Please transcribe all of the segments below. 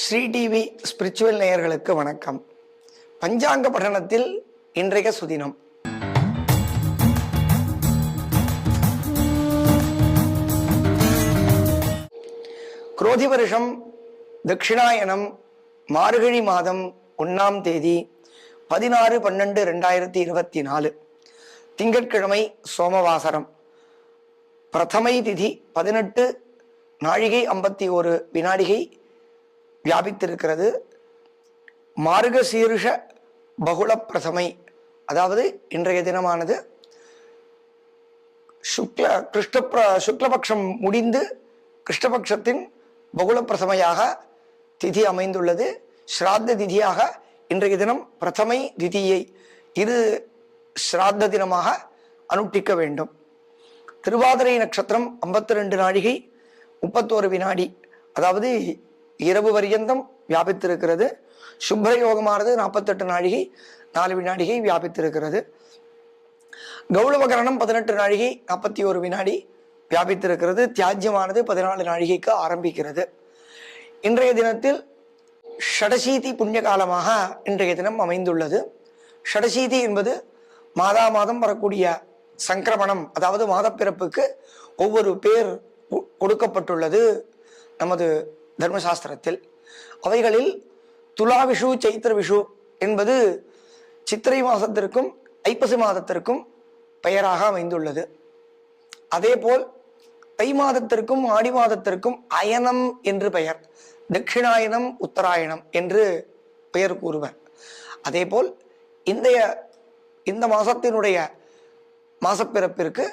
Sri TV spiritual நேயர்களுக்கு வணக்கம். பஞ்சாங்க பட்டணத்தில் இன்றைய சுதினம். குரோதி வருஷம் தட்சிணாயனம் மார்கழி மாதம் ஒன்றாம் தேதி பதினாறு பன்னெண்டு ரெண்டாயிரத்தி இருபத்தி நாலு திங்கட்கிழமை சோமவாசரம். பிரதமை திதி பதினெட்டு நாழிகை ஐம்பத்தி ஒரு வினாடிகை வியாபித்திருக்கிறது. மார்கசீருஷ பகுள பிரதமை அதாவது இன்றைய தினமானது சுக்ல கிருஷ்ணப்ர சுக்லபக்ஷம் முடிந்து கிருஷ்ணபக்ஷத்தின் பகுள பிரதமையாக திதி அமைந்துள்ளது. ஸ்ராத்த திதியாக இன்றைய தினம் பிரதமை திதியை இரு ஸ்ராத்த தினமாக அனுஷ்டிக்க வேண்டும். திருவாதிரை நட்சத்திரம் ஐம்பத்தி ரெண்டு நாழிகை முப்பத்தோரு வினாடி அதாவது இரவு பரியந்தம் வியாபித்திருக்கிறது. சுப்ர யோகமானது நாற்பத்தெட்டு நாழிகை நாலு வினாடிகை வியாபித்திருக்கிறது. கௌளவகரணம் பதினெட்டு நாழிகை நாற்பத்தி ஒரு வினாடி வியாபித்திருக்கிறது. தியாஜ்யமானது பதினாலு நாழிகைக்கு ஆரம்பிக்கிறது. இன்றைய தினத்தில் ஷடசீதி புண்ணிய காலமாக இன்றைய தினம் அமைந்துள்ளது. ஷடசீதி என்பது மாதா மாதம் வரக்கூடிய சங்கிரமணம் அதாவது மாதப்பிறப்புக்கு ஒவ்வொரு பேர் கொடுக்கப்பட்டுள்ளது. நமது தர்மசாஸ்திரத்தில். அவைகளில் துலா விஷு சைத்திர விஷு என்பது சித்திரை மாதத்திற்கும் ஐப்பசி மாதத்திற்கும் பெயராக அமைந்துள்ளது. அதேபோல் தை மாதத்திற்கும் ஆடி மாதத்திற்கும் அயனம் என்று பெயர். தட்சிணாயனம் உத்தராயணம் என்று பெயர் கூறுவர். அதேபோல் இந்தைய இந்த மாதத்தினுடைய மாசப்பிறப்பிற்கு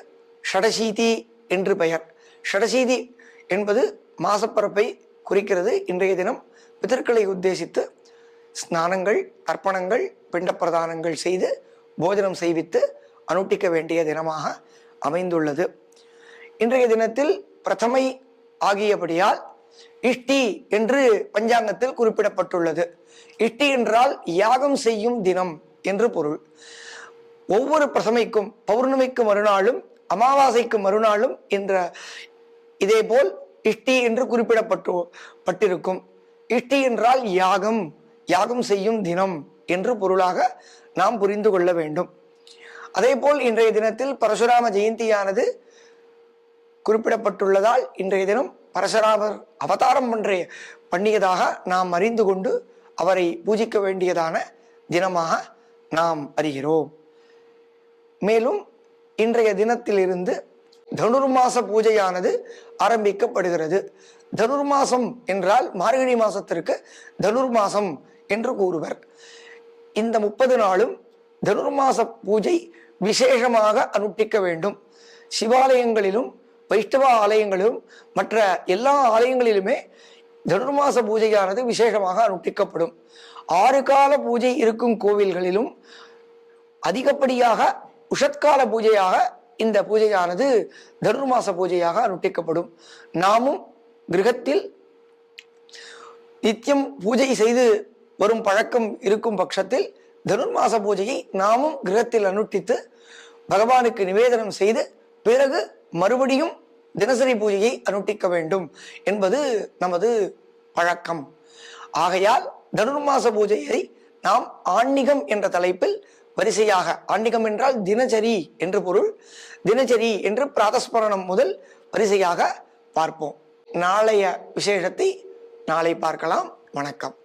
ஷடசீதி என்று பெயர். ஷடசீதி என்பது மாசப்பிறப்பை குறிக்கிறது. இன்றைய தினம் பிதர்களை உத்தேசித்து ஸ்நானங்கள் தர்ப்பணங்கள் பிண்ட பிரதானங்கள் செய்து போஜனம் செய்வித்து அனுட்டிக்க வேண்டிய தினமாக அமைந்துள்ளது. இன்றைய தினத்தில் பிரதமை ஆகியபடியால் இஷ்டி என்று பஞ்சாங்கத்தில் குறிப்பிடப்பட்டுள்ளது. இஷ்டி என்றால் யாகம் செய்யும் தினம் என்று பொருள். ஒவ்வொரு பிரசமைக்கும் பௌர்ணமிக்கு மறுநாளும் அமாவாசைக்கு மறுநாளும் என்ற இதேபோல் இஷ்டி என்று குறிப்பிடப்பட்டு பட்டிருக்கும். இஷ்டி என்றால் யாகம். யாகம் செய்யும் தினம் என்று பொருளாக நாம் புரிந்து கொள்ள வேண்டும். அதே போல் இன்றைய தினத்தில் பரசுராம ஜெயந்தியானது குறிப்பிடப்பட்டுள்ளதால் இன்றைய தினம் பரசுராமர் அவதாரம் பண்ற பண்ணியதாக நாம் அறிந்து கொண்டு அவரை பூஜிக்க வேண்டியதான தினமாக நாம் அறிகிறோம். மேலும் இன்றைய தினத்திலிருந்து தனுர்மாச பூஜையானது ஆரம்பிக்கப்படுகிறது. தனுர்மாசம் என்றால் மார்கழி மாசத்திற்கு தனுர்மாசம் என்று கூறுவர். இந்த முப்பது நாளும் தனுர்மாச பூஜை விசேஷமாக அனுஷ்டிக்க வேண்டும். சிவாலயங்களிலும் வைஷ்ணவ ஆலயங்களிலும் மற்ற எல்லா ஆலயங்களிலுமே தனுர்மாச பூஜையானது விசேஷமாக அனுஷ்டிக்கப்படும். ஆறு கால பூஜை இருக்கும் கோவில்களிலும் அதிகப்படியாக உஷத்கால பூஜையாக இந்த பூஜையானது தனுர்மாச பூஜையாக அனுஷ்டிக்கப்படும் நாமும் கிரகத்தில் நித்தியம் பூஜை செய்து வரும் பழக்கம் இருக்கும் பட்சத்தில் தனுர்மாச பூஜையை நாமும் கிரகத்தில் அனுஷ்டித்து பகவானுக்கு நிவேதனம் செய்து பிறகு மறுபடியும் தினசரி பூஜையை அனுஷ்டிக்க வேண்டும் என்பது நமது பழக்கம். ஆகையால் தனுர்மாச பூஜையை நாம் ஆன்மீகம் என்ற தலைப்பில் வரிசையாக ஆன்மீகம் என்றால் தினச்சரி என்று பொருள். தினச்சரி என்று பிராதஸ்மரணம் முதல் வரிசையாக பார்ப்போம். நாளைய விசேஷத்தை நாளை பார்க்கலாம். வணக்கம்.